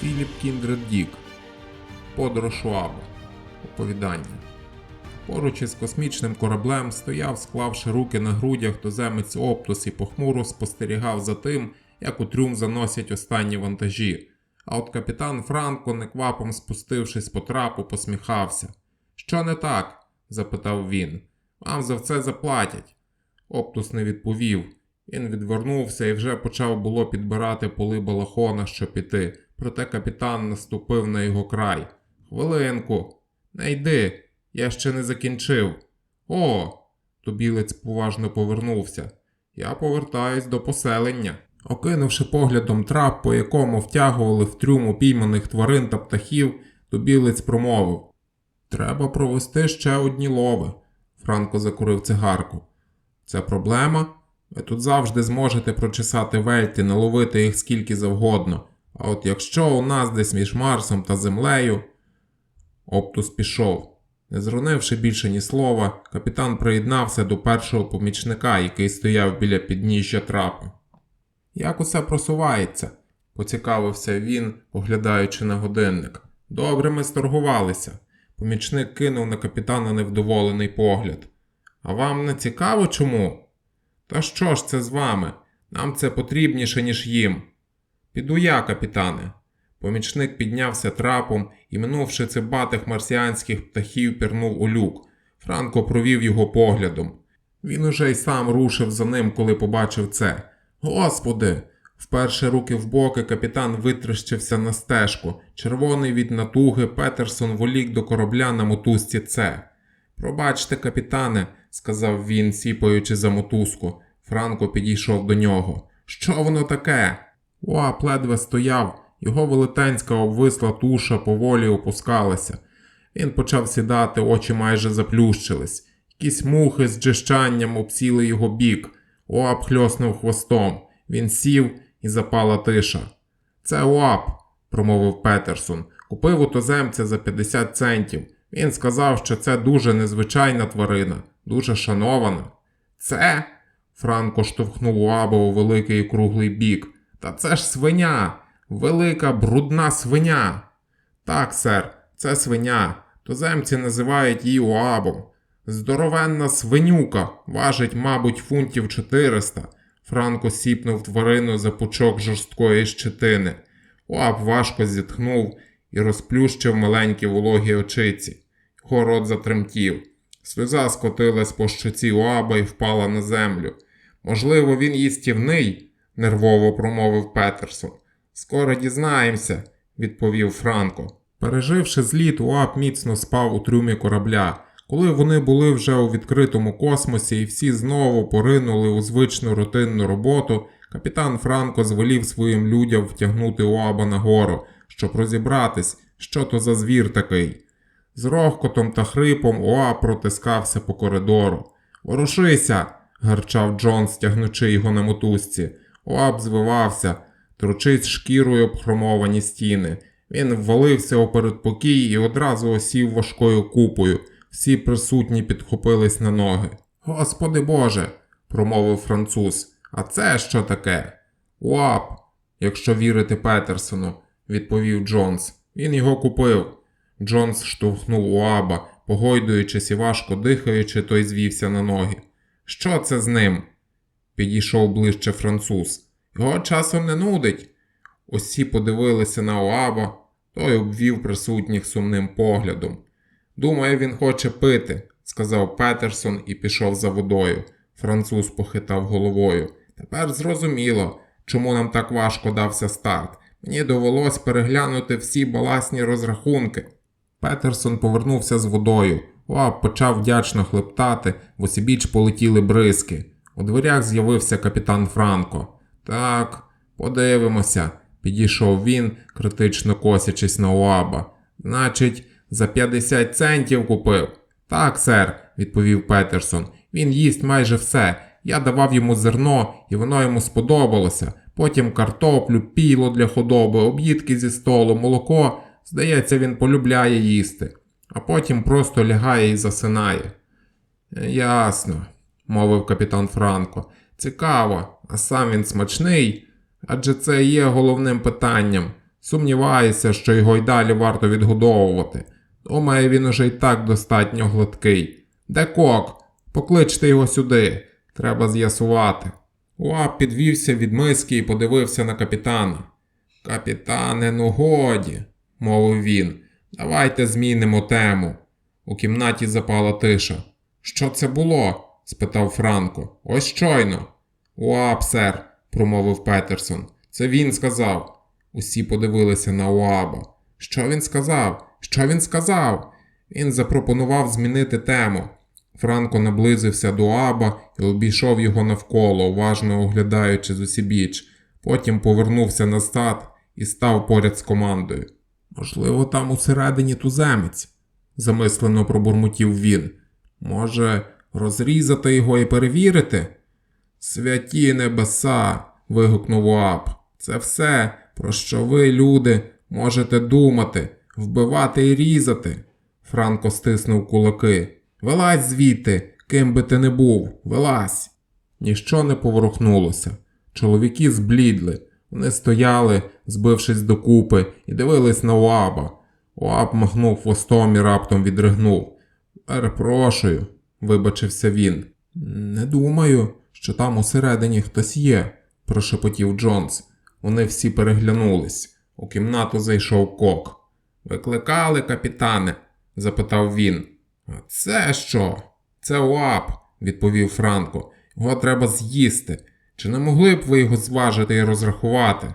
Філіп Кіндред Дік. Подорож у Оповідання. Поруч із космічним кораблем стояв, склавши руки на грудях, туземець Оптус і похмуро спостерігав за тим, як у трюм заносять останні вантажі. А от капітан Франко, неквапом спустившись по трапу, посміхався. Що не так? запитав він. Вам за це заплатять. Оптус не відповів. Він відвернувся і вже почав було підбирати поли балахона, щоб піти, проте капітан наступив на його край. Хвилинку, не йди, я ще не закінчив. О, тубілець поважно повернувся. Я повертаюсь до поселення. Окинувши поглядом трап, по якому втягували в трюм упійманих тварин та птахів, тубілець промовив Треба провести ще одні лови. Франко закурив цигарку. Це проблема? Ви тут завжди зможете прочесати вельти, наловити їх скільки завгодно. А от якщо у нас десь між Марсом та Землею. Оптус пішов. Не зронивши більше ні слова, капітан приєднався до першого помічника, який стояв біля підніжжя трапу. Як усе просувається? поцікавився він, поглядаючи на годинник. Добре ми сторгувалися. Помічник кинув на капітана невдоволений погляд. А вам не цікаво чому? Та що ж це з вами? Нам це потрібніше, ніж їм. Піду я, капітане. Помічник піднявся трапом і, минувши цибатих марсіанських птахів, пірнув у люк. Франко провів його поглядом. Він уже й сам рушив за ним, коли побачив це. Господи! Вперше руки в боки капітан витріщився на стежку. Червоний від натуги Петерсон волік до корабля на мотузці С. Пробачте, капітане, сказав він, сіпаючи за мотузку. Франко підійшов до нього. Що воно таке? Уап ледве стояв, його велетенська обвисла туша поволі опускалася. Він почав сідати, очі майже заплющились. Якісь мухи з джищанням обсіли його бік. Уап хльоснув хвостом. Він сів і запала тиша. Це Уап, промовив Петерсон. Купив у туземця за 50 центів. Він сказав, що це дуже незвичайна тварина, дуже шанована. Це. Франко штовхнув Уаба у великий круглий бік. Та це ж свиня, велика брудна свиня. Так, сер, це свиня. Туземці називають її Уабом. Здоровенна свинюка, важить, мабуть, фунтів 400. Франко сіпнув тварину за пучок жорсткої щетини. Уаб важко зітхнув і розплющив маленькі вологі очиці. Його рот затремтів. Сльоза скотилась по щоці Уаба і впала на землю. Можливо, він їстівний, нервово промовив Петерсон. Скоро дізнаємося, відповів Франко. Переживши зліт, Уап міцно спав у трюмі корабля. Коли вони були вже у відкритому космосі і всі знову поринули у звичну рутинну роботу, капітан Франко звелів своїм людям втягнути Уаба нагору, щоб розібратись, що то за звір такий. З рохкотом та хрипом Уаб протискався по коридору. Ворушися! гарчав Джон, стягнучи його на мотузці. Уаб звивався, тручись шкірою обхромовані стіни. Він ввалився у передпокій і одразу осів важкою купою. Всі присутні підхопились на ноги. Господи Боже, промовив француз. А це що таке? Уап, якщо вірити Петерсону, відповів Джонс. Він його купив. Джонс штовхнув Уаба, погойдуючись і важко дихаючи, той звівся на ноги. Що це з ним? Підійшов ближче француз. Його часом не нудить. Усі подивилися на Уаба, той обвів присутніх сумним поглядом. Думаю, він хоче пити, сказав Петерсон і пішов за водою. Француз похитав головою. Тепер зрозуміло, чому нам так важко дався старт. Мені довелось переглянути всі баласні розрахунки. Петерсон повернувся з водою. Уап почав вдячно хлептати, в усібіч полетіли бризки. У дверях з'явився капітан Франко. Так, подивимося, підійшов він, критично косячись на Уаба. Значить, за 50 центів купив. Так, сер, відповів Петерсон. Він їсть майже все. Я давав йому зерно, і воно йому сподобалося. Потім картоплю, піло для худоби, об'їдки зі столу, молоко. Здається, він полюбляє їсти, а потім просто лягає і засинає. Ясно, мовив капітан Франко. Цікаво, а сам він смачний? Адже це є головним питанням. Сумніваюся, що його й далі варто відгодовувати. Думаю, він уже й так достатньо гладкий. Де кок? Покличте його сюди. Треба з'ясувати. Уап підвівся від миски і подивився на капітана. Капітане, ну годі, мовив він. Давайте змінимо тему. У кімнаті запала тиша. Що це було? Спитав Франко. Ось щойно. Уап, сер, промовив Петерсон. Це він сказав. Усі подивилися на Уаба. Що він сказав? Що він сказав? Він запропонував змінити тему. Франко наблизився до Аба і обійшов його навколо, уважно оглядаючи з усібіч. Потім повернувся назад і став поряд з командою. Можливо, там усередині туземець, замислено пробурмотів він. Може, розрізати його і перевірити? Святі небеса. вигукнув Уап. Це все, про що ви, люди, можете думати, вбивати і різати. Франко стиснув кулаки. Вилазь звідти, ким би ти не був, вилазь. Ніщо не поворухнулося. Чоловіки зблідли. Вони стояли, збившись докупи, і дивились на Уаба. Уаб махнув хвостом і раптом відригнув. Перепрошую, вибачився він. Не думаю, що там усередині хтось є, прошепотів Джонс. Вони всі переглянулись. У кімнату зайшов кок. Викликали, капітане? запитав він. Це що? Це УАП, відповів Франко. Його треба з'їсти. Чи не могли б ви його зважити і розрахувати?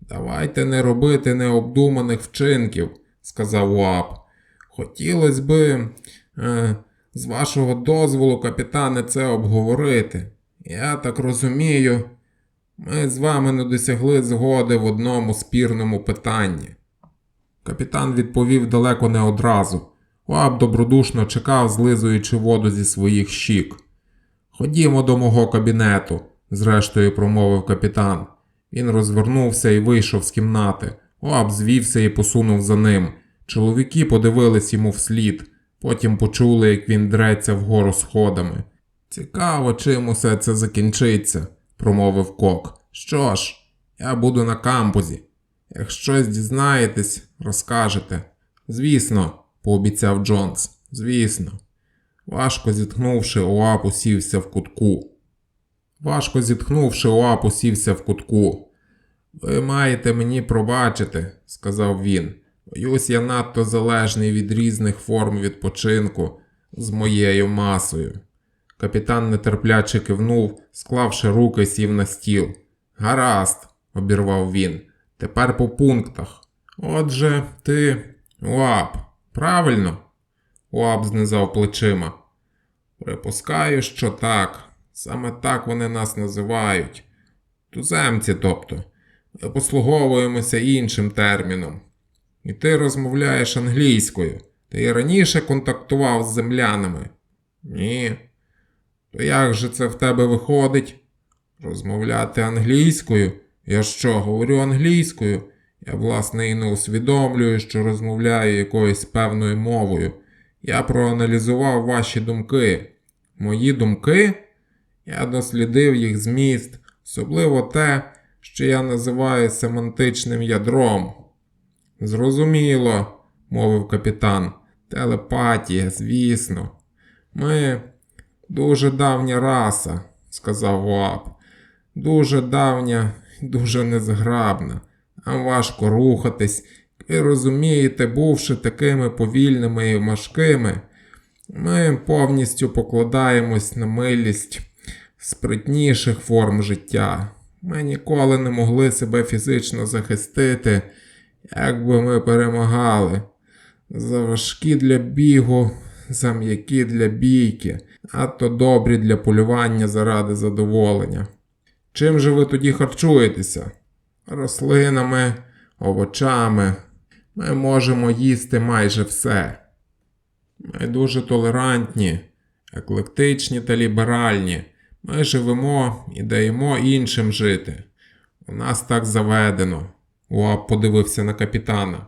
Давайте не робити необдуманих вчинків, сказав УАП. Хотілося би, е, з вашого дозволу, капітане, це обговорити. Я так розумію, ми з вами не досягли згоди в одному спірному питанні. Капітан відповів далеко не одразу. Уаб добродушно чекав, злизуючи воду зі своїх щік. Ходімо до мого кабінету, зрештою промовив капітан. Він розвернувся і вийшов з кімнати. Уаб звівся і посунув за ним. Чоловіки подивились йому вслід, потім почули, як він дреться вгору сходами. Цікаво, чим усе це закінчиться, промовив кок. Що ж, я буду на кампузі. Як щось дізнаєтесь, розкажете. Звісно, пообіцяв Джонс. Звісно. Важко зітхнувши, Оап усівся в кутку. Важко зітхнувши, Оап усівся в кутку. Ви маєте мені пробачити, сказав він. Боюсь, я надто залежний від різних форм відпочинку з моєю масою. Капітан нетерпляче кивнув, склавши руки, сів на стіл. Гаразд, обірвав він. Тепер по пунктах. Отже, ти Уап, правильно? Уап знизав плечима. Припускаю, що так. Саме так вони нас називають. Туземці, тобто. Послуговуємося іншим терміном. І ти розмовляєш англійською. Ти раніше контактував з землянами? Ні. То як же це в тебе виходить? Розмовляти англійською? Я що, говорю англійською? Я, власне, і не усвідомлюю, що розмовляю якоюсь певною мовою. Я проаналізував ваші думки. Мої думки? Я дослідив їх зміст, особливо те, що я називаю семантичним ядром. Зрозуміло, мовив капітан. Телепатія, звісно. Ми дуже давня раса, сказав Уап. Дуже давня дуже незграбна. Нам важко рухатись. Ви розумієте, бувши такими повільними і важкими, ми повністю покладаємось на милість спритніших форм життя. Ми ніколи не могли себе фізично захистити, як би ми перемагали. Заважкі для бігу, зам'які для бійки, надто добрі для полювання заради задоволення. Чим же ви тоді харчуєтеся? Рослинами, овочами. Ми можемо їсти майже все. Ми дуже толерантні, еклектичні та ліберальні. Ми живемо і даємо іншим жити. У нас так заведено. Уап подивився на капітана.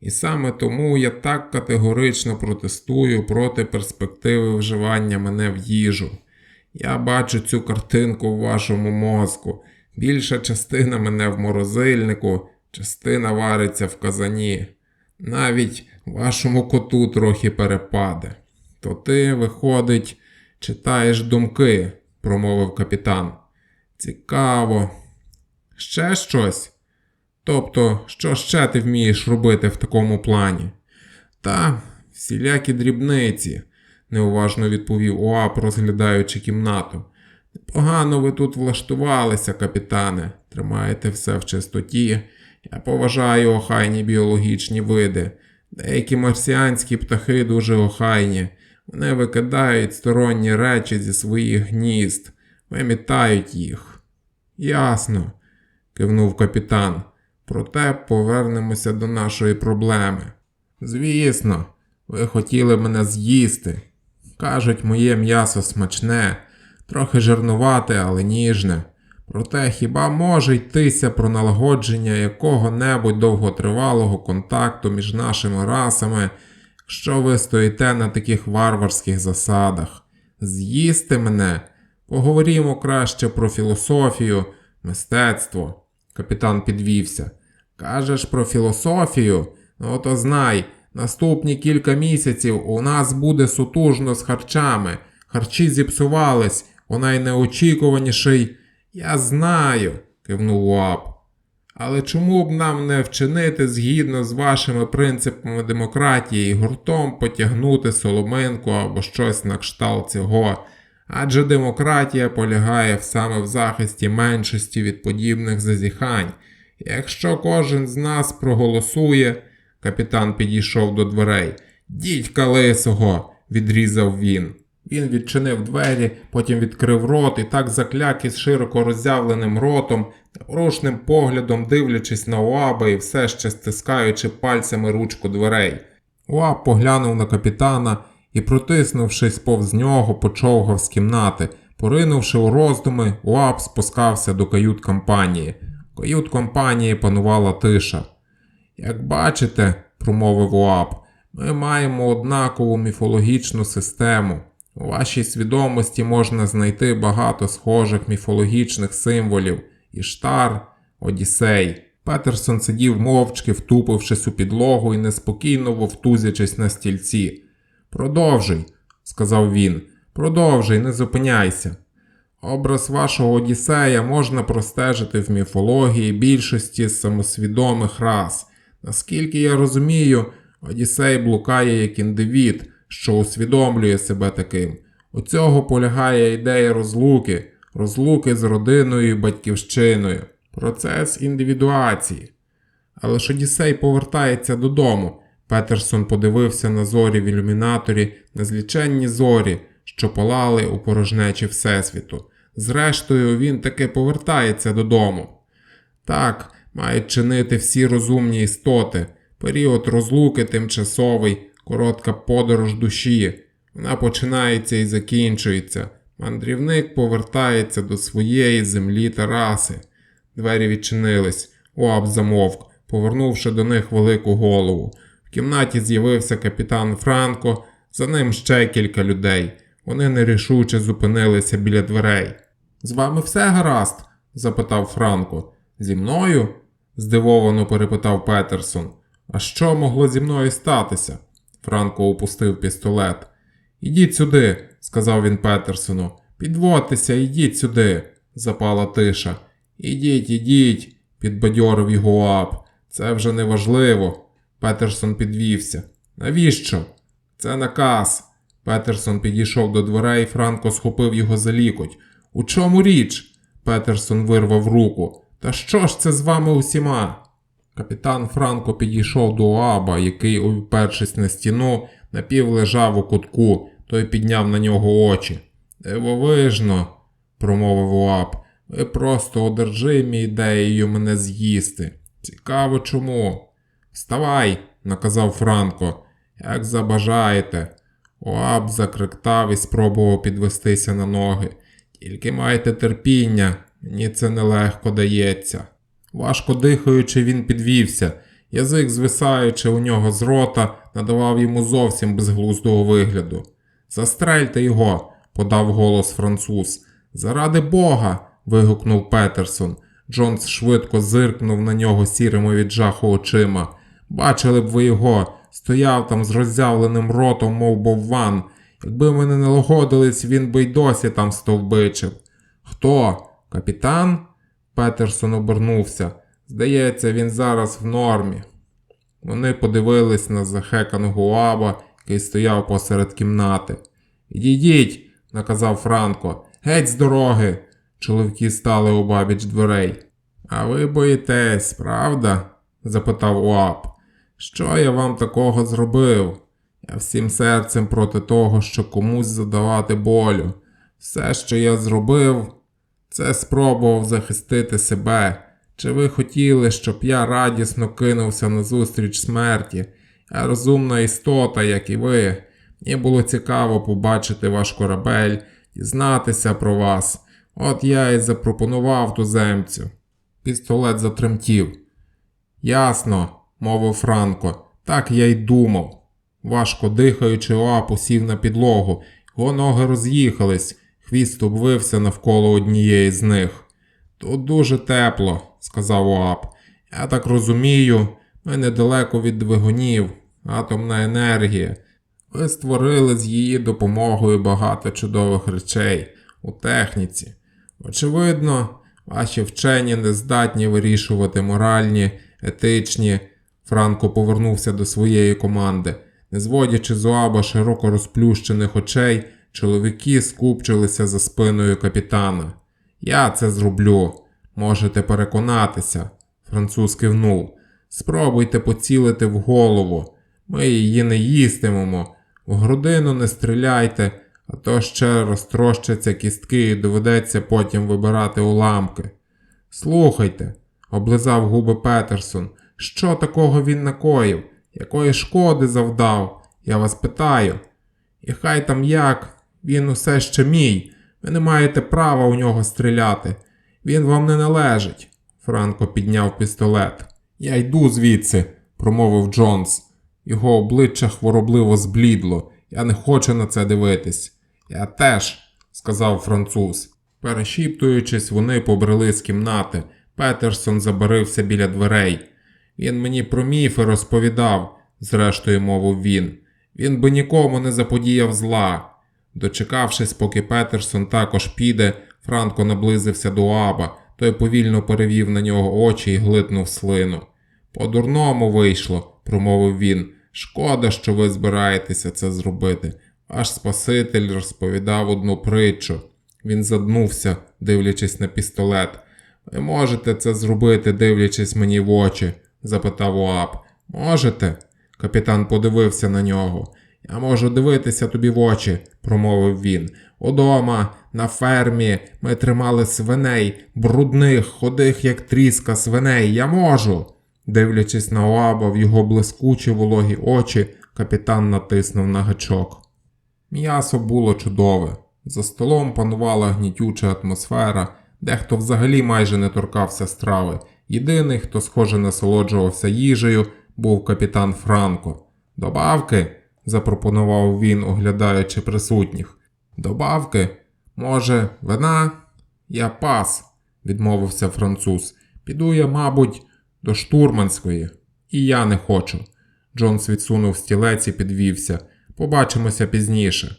І саме тому я так категорично протестую проти перспективи вживання мене в їжу. Я бачу цю картинку в вашому мозку. Більша частина мене в морозильнику, частина вариться в казані. Навіть вашому коту трохи перепаде. То ти, виходить, читаєш думки, промовив капітан. Цікаво. Ще щось? Тобто, що ще ти вмієш робити в такому плані? Та всілякі дрібниці, неуважно відповів Оап, розглядаючи кімнату. Непогано ви тут влаштувалися, капітане. Тримаєте все в чистоті. Я поважаю охайні біологічні види. Деякі марсіанські птахи дуже охайні. Вони викидають сторонні речі зі своїх гнізд, вимітають їх. Ясно, кивнув капітан. Проте повернемося до нашої проблеми. Звісно, ви хотіли мене з'їсти. Кажуть, моє м'ясо смачне, трохи жирнувате, але ніжне. Проте хіба може йтися про налагодження якого-небудь довготривалого контакту між нашими расами, якщо ви стоїте на таких варварських засадах? З'їсти мене? Поговоримо краще про філософію, мистецтво. Капітан підвівся. Кажеш про філософію? Ну то знай, наступні кілька місяців у нас буде сутужно з харчами. Харчі зіпсувались, у найнеочікуваніший. Я знаю, кивнув Уап. Але чому б нам не вчинити згідно з вашими принципами демократії і гуртом потягнути соломинку або щось на кшталт цього? Адже демократія полягає саме в захисті меншості від подібних зазіхань. Якщо кожен з нас проголосує, капітан підійшов до дверей. Дідька лисого, відрізав він. Він відчинив двері, потім відкрив рот і так закляк із широко роззявленим ротом, непорушним поглядом дивлячись на Уаба і все ще стискаючи пальцями ручку дверей. Уаб поглянув на капітана і, протиснувшись повз нього, почовгав з кімнати. Поринувши у роздуми, Уаб спускався до кают компанії. Кают компанії панувала тиша. Як бачите, промовив Уаб, ми маємо однакову міфологічну систему. У вашій свідомості можна знайти багато схожих міфологічних символів Іштар, Одіссей. Петерсон сидів мовчки, втупившись у підлогу і неспокійно вовтузячись на стільці. Продовжуй, сказав він, продовжуй, не зупиняйся. Образ вашого Одіссея можна простежити в міфології більшості самосвідомих рас. Наскільки я розумію, Одіссей блукає як індивід, що усвідомлює себе таким. У цього полягає ідея розлуки, розлуки з родиною і батьківщиною, процес індивідуації. Але ж Одіссей повертається додому. Петерсон подивився на зорі в ілюмінаторі, на зліченні зорі, що палали у порожнечі Всесвіту. Зрештою, він таки повертається додому. Так, мають чинити всі розумні істоти. Період розлуки тимчасовий, коротка подорож душі. Вона починається і закінчується. Мандрівник повертається до своєї землі та раси. Двері відчинились. Уаб замовк, повернувши до них велику голову. В кімнаті з'явився капітан Франко, за ним ще кілька людей. Вони нерішуче зупинилися біля дверей. З вами все гаразд? запитав Франко. Зі мною? здивовано перепитав Петерсон. А що могло зі мною статися? Франко опустив пістолет. Ідіть сюди, сказав він Петерсону. Підводьтеся, ідіть сюди, запала тиша. Ідіть, ідіть, підбадьорив його ап. Це вже не важливо. Петерсон підвівся. Навіщо? Це наказ. Петерсон підійшов до дверей, Франко схопив його за лікоть. У чому річ? Петерсон вирвав руку. Та що ж це з вами усіма? Капітан Франко підійшов до Оаба, який, упершись на стіну, напів лежав у кутку, той підняв на нього очі. Дивовижно, промовив Оаб, ви просто одержимі ідеєю мене з'їсти. Цікаво чому. Вставай, наказав Франко, як забажаєте. Оаб закриктав і спробував підвестися на ноги. Тільки майте терпіння, мені це нелегко дається. Важко дихаючи, він підвівся. Язик, звисаючи у нього з рота, надавав йому зовсім безглуздого вигляду. Застрельте його, подав голос француз. Заради Бога. вигукнув Петерсон. Джонс швидко зиркнув на нього сірими від жаху очима. Бачили б ви його, стояв там з роззявленим ротом, мов бовван. Якби ми не налагодились, він би й досі там стовбичив. Хто? Капітан? Петерсон обернувся. Здається, він зараз в нормі. Вони подивились на захеканого Уаба, який стояв посеред кімнати. Ідіть, наказав Франко. Геть з дороги. Чоловіки стали обабіч дверей. А ви боїтесь, правда? запитав Уаб. Що я вам такого зробив? Я всім серцем проти того, що комусь задавати болю. Все, що я зробив, це спробував захистити себе. Чи ви хотіли, щоб я радісно кинувся назустріч смерті? Я розумна істота, як і ви. Мені було цікаво побачити ваш корабель, дізнатися про вас. От я і запропонував туземцю. Пістолет затремтів. Ясно, мовив Франко, так я й думав. Важко дихаючи, Оап усів на підлогу, його ноги роз'їхались, хвіст обвився навколо однієї з них. Тут дуже тепло, сказав Оап. Я так розумію, ми недалеко від двигунів, атомна енергія. Ви створили з її допомогою багато чудових речей у техніці. Очевидно, ваші вчені не здатні вирішувати моральні, етичні. Франко повернувся до своєї команди. Не зводячи з Уаба широко розплющених очей, чоловіки скупчилися за спиною капітана. Я це зроблю. Можете переконатися. Француз кивнув. Спробуйте поцілити в голову. Ми її не їстимемо. В грудину не стріляйте, а то ще розтрощаться кістки і доведеться потім вибирати уламки. Слухайте, облизав губи Петерсон, що такого він накоїв, якої шкоди завдав, я вас питаю. І хай там як, він усе ще мій, ви не маєте права у нього стріляти. Він вам не належить. Франко підняв пістолет. Я йду звідси, промовив Джонс. Його обличчя хворобливо зблідло. Я не хочу на це дивитись. Я теж, сказав француз. Перешіптуючись, вони побрели з кімнати. Петерсон забарився біля дверей. Він мені про міфи розповідав, зрештою мовив він. Він би нікому не заподіяв зла. Дочекавшись, поки Петерсон також піде, Франко наблизився до Аба, той повільно перевів на нього очі і глитнув слину. По-дурному вийшло, промовив він. Шкода, що ви збираєтеся це зробити. Ваш Спаситель розповідав одну притчу. Він заднувся, дивлячись на пістолет. Ви можете це зробити, дивлячись мені в очі? Запитав Уап. Можете? Капітан подивився на нього. Я можу дивитися тобі в очі, промовив він. Удома, на фермі, ми тримали свиней, брудних, ходих, як тріска свиней. Я можу. Дивлячись на Оаба в його блискучі вологі очі, капітан натиснув на гачок. М'ясо було чудове. За столом панувала гнітюча атмосфера, дехто взагалі майже не торкався страви. Єдиний, хто схоже насолоджувався їжею, був капітан Франко. Добавки? запропонував він, оглядаючи присутніх. Добавки? Може, вина? Я пас, відмовився француз. Піду я, мабуть, до штурманської. І я не хочу. Джонс відсунув стілець і підвівся. Побачимося пізніше.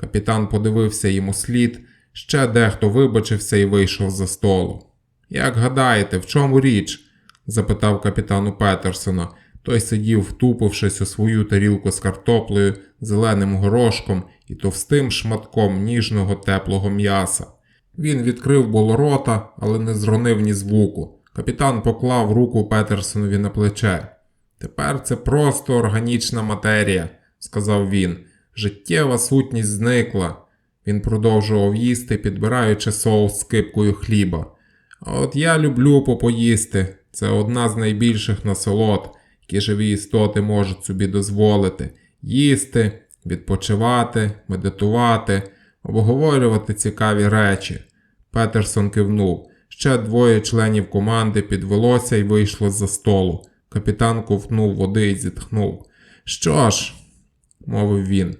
Капітан подивився йому слід, ще дехто вибачився і вийшов за столу. Як гадаєте, в чому річ? запитав капітану Петерсона. Той сидів, втупившись у свою тарілку з картоплею, зеленим горошком і товстим шматком ніжного теплого м'яса. Він відкрив було рота, але не зронив ні звуку. Капітан поклав руку Петерсонові на плече. Тепер це просто органічна матерія, сказав він. Життєва сутність зникла. Він продовжував їсти, підбираючи соус з кипкою хліба. От я люблю попоїсти. Це одна з найбільших насолод, які живі істоти можуть собі дозволити їсти, відпочивати, медитувати, обговорювати цікаві речі. Петерсон кивнув. Ще двоє членів команди підвелося і вийшло з-за столу. Капітан ковтнув води і зітхнув. Що ж, мовив він,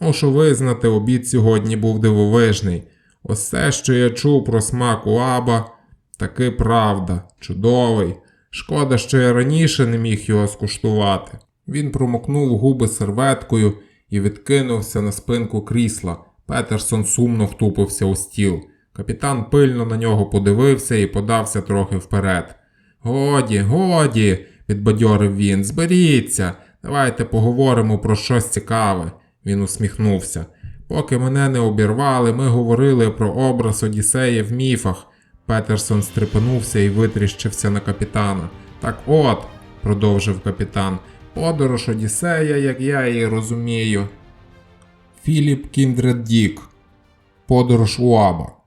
мушу визнати, обід сьогодні був дивовижний. Усе, що я чув про смак Уаба, Таки правда, чудовий. Шкода, що я раніше не міг його скуштувати. Він промокнув губи серветкою і відкинувся на спинку крісла. Петерсон сумно втупився у стіл. Капітан пильно на нього подивився і подався трохи вперед. Годі, годі, підбадьорив він, зберіться, давайте поговоримо про щось цікаве. Він усміхнувся. Поки мене не обірвали, ми говорили про образ Одіссея в міфах. Петерсон стрепенувся і витріщився на капітана. Так от, продовжив капітан, подорож Одіссея, як я її розумію. Філіп Кіндред Дік. Подорож Уаба.